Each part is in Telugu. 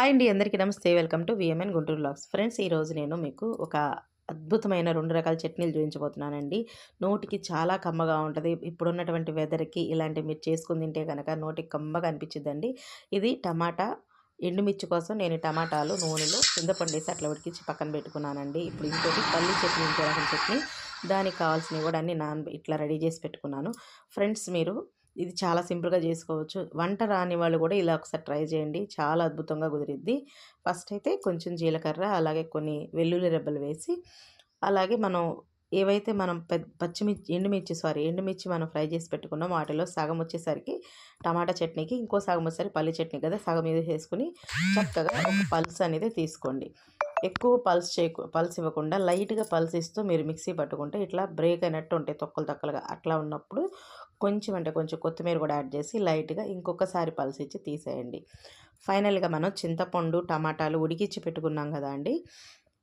హాయ్ అండి అందరికీ నమస్తే. Welcome to VMN Guntur vlogs. Friends ఈరోజు నేను మీకు ఒక అద్భుతమైన రెండు రకాల చట్నీలు చూపించబోతున్నానండి. నోటికి చాలా కమ్మగా ఉంటుంది. ఇప్పుడున్నటువంటి వెదర్కి ఇలాంటి మీరు చేసుకుని తింటే కనుక నోటికి కమ్మగా అనిపించిద్దండి ఇది టమాటా ఎండుమిర్చి కోసం నేను టమాటాలు నూనెలో చింతపండు వేసి అట్లా ఉడికించి పక్కన పెట్టుకున్నానండి. ఇప్పుడు ఇంకోటి పల్లి చట్నీ ఇంకో రకం చట్నీ. దానికి కావాల్సినవి కూడా అన్ని నాన్ ఇట్లా రెడీ చేసి పెట్టుకున్నాను. ఫ్రెండ్స్ మీరు ఇది చాలా సింపుల్గా చేసుకోవచ్చు. వంట రాని వాళ్ళు కూడా ఇలా ఒకసారి ట్రై చేయండి. చాలా అద్భుతంగా కుదిరిద్ది. ఫస్ట్ అయితే కొంచెం జీలకర్ర అలాగే కొన్ని వెల్లుల్లి రెబ్బలు వేసి అలాగే మనం ఏవైతే మనం పెద్ద పచ్చిమిర్చి ఎండుమిర్చి సారీ ఎండుమిర్చి మనం ఫ్రై చేసి పెట్టుకున్నాం వాటిలో సగం వచ్చేసరికి టమాటా చట్నీకి ఇంకో సగం వచ్చేసరికి పల్లి చట్నీ కదా సగం మీద వేసుకుని చక్కగా ఒక పల్స్ అనేది తీసుకోండి. ఎక్కువ పల్స్ చేయకు పల్స్ ఇవ్వకుండా లైట్గా పల్స్ ఇస్తూ మీరు మిక్సీ పట్టుకుంటే ఇట్లా బ్రేక్ అయినట్టు ఉంటాయి తొక్కలు తొక్కలుగా. అట్లా ఉన్నప్పుడు కొంచెం అంటే కొంచెం కొత్తిమీర కూడా యాడ్ చేసి లైట్గా ఇంకొకసారి పల్స్ ఇచ్చి తీసేయండి. ఫైనల్గా మనం చింతపండు టమాటాలు ఉడికిచ్చి పెట్టుకున్నాం కదా అండి.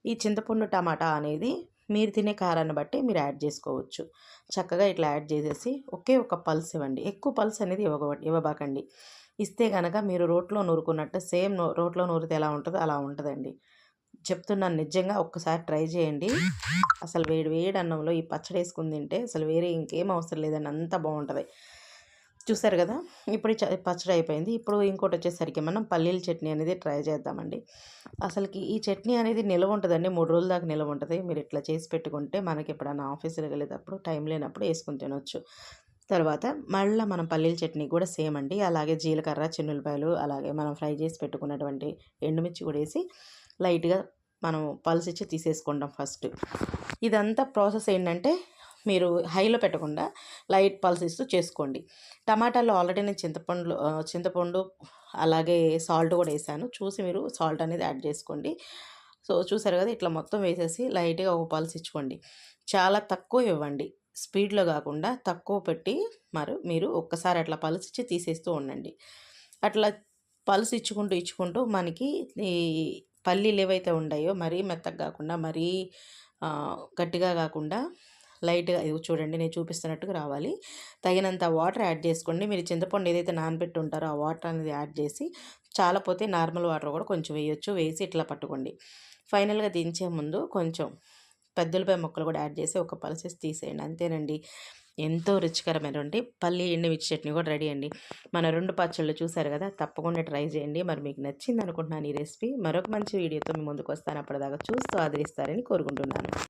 ఈ చింతపండు టమాటా అనేది మీరు తినే కారాన్ని బట్టి మీరు యాడ్ చేసుకోవచ్చు. చక్కగా ఇట్లా యాడ్ చేసేసి ఒకే ఒక పల్స్ ఇవ్వండి. ఎక్కువ పల్స్ అనేది ఇవ్వ ఇవ్వబాకండి. ఇస్తే కనుక మీరు రోట్లో నూరుకున్నట్టు సేమ్ రోట్లో నూరితే ఎలా ఉంటుందో అలా ఉంటుందండి. చెప్తున్నాను నిజంగా ఒక్కసారి ట్రై చేయండి. అసలు వేడి వేడి అన్నంలో ఈ పచ్చడి వేసుకుని తింటే అసలు వేరే ఇంకేం అవసరం లేదని అంత బాగుంటుంది. చూసారు కదా ఇప్పుడు పచ్చడి అయిపోయింది. ఇప్పుడు ఇంకోటి వచ్చేసరికి మనం పల్లీల చట్నీ అనేది ట్రై చేద్దామండి. అసలుకి ఈ చట్నీ అనేది నిల్వ ఉంటుందండి మూడు రోజుల దాకా నిల్వ ఉంటుంది. మీరు ఇట్లా చేసి పెట్టుకుంటే మనకి ఎప్పుడైనా ఆఫీసులకు వెళ్ళేటప్పుడు టైం లేనప్పుడు వేసుకుని తినొచ్చు. తర్వాత మళ్ళీ మనం పల్లీల చట్నీ కూడా సేమ్ అండి. అలాగే జీలకర్ర చిన్నులపాయలు అలాగే మనం ఫ్రై చేసి పెట్టుకున్నటువంటి ఎండుమిర్చి కూడా వేసి లైట్గా మనం పల్స్ ఇచ్చి తీసేసుకుంటాం ఫస్ట్. ఇదంతా ప్రాసెస్ ఏంటంటే మీరు హైలో పెట్టకుండా లైట్ పల్స్ ఇస్తూ చేసుకోండి. టమాటాలు ఆల్రెడీ నేను చింతపండు చింతపండు అలాగే సాల్ట్ కూడా వేసాను. చూసి మీరు సాల్ట్ అనేది యాడ్ చేసుకోండి. సో చూసారు కదా ఇట్లా మొత్తం వేసేసి లైట్గా ఒక పల్స్ ఇచ్చుకోండి. చాలా తక్కువ ఇవ్వండి. స్పీడ్లో కాకుండా తక్కువ పెట్టి మరి మీరు ఒక్కసారి అట్లా పల్స్ ఇచ్చి తీసేస్తూ ఉండండి. అట్లా పల్స్ ఇచ్చుకుంటూ ఇచ్చుకుంటూ మనకి ఈ పల్లీలు ఏవైతే ఉన్నాయో మరీ మెత్తగా కాకుండా మరీ గట్టిగా కాకుండా లైట్గా ఇవి చూడండి నేను చూపిస్తున్నట్టుగా రావాలి. తగినంత వాటర్ యాడ్ చేసుకోండి. మీరు చింతపండు ఏదైతే నానబెట్టి ఉంటారో ఆ వాటర్ అనేది యాడ్ చేసి చాలపోతే నార్మల్ వాటర్ కూడా కొంచెం వేయొచ్చు. వేసి ఇట్లా పట్టుకోండి. ఫైనల్గా దించే ముందు కొంచెం పెద్దలపై మొక్కలు కూడా యాడ్ చేసి ఒక పల్సెస్ తీసేయండి. అంతేనండి. ఎంతో రుచికరమైనటువంటి పల్లి ఎండుమిర్చి చట్నీ కూడా రెడీ అండి. మన రెండు పచ్చళ్ళు చూసారు కదా తప్పకుండా ట్రై చేయండి. మరి మీకు నచ్చింది అనుకుంటున్నాను ఈ రెసిపీ. మరొక మంచి వీడియోతో మీ ముందుకు వస్తాను. అప్పటిదాకా చూస్తూ ఆదరిస్తారని కోరుకుంటున్నాను.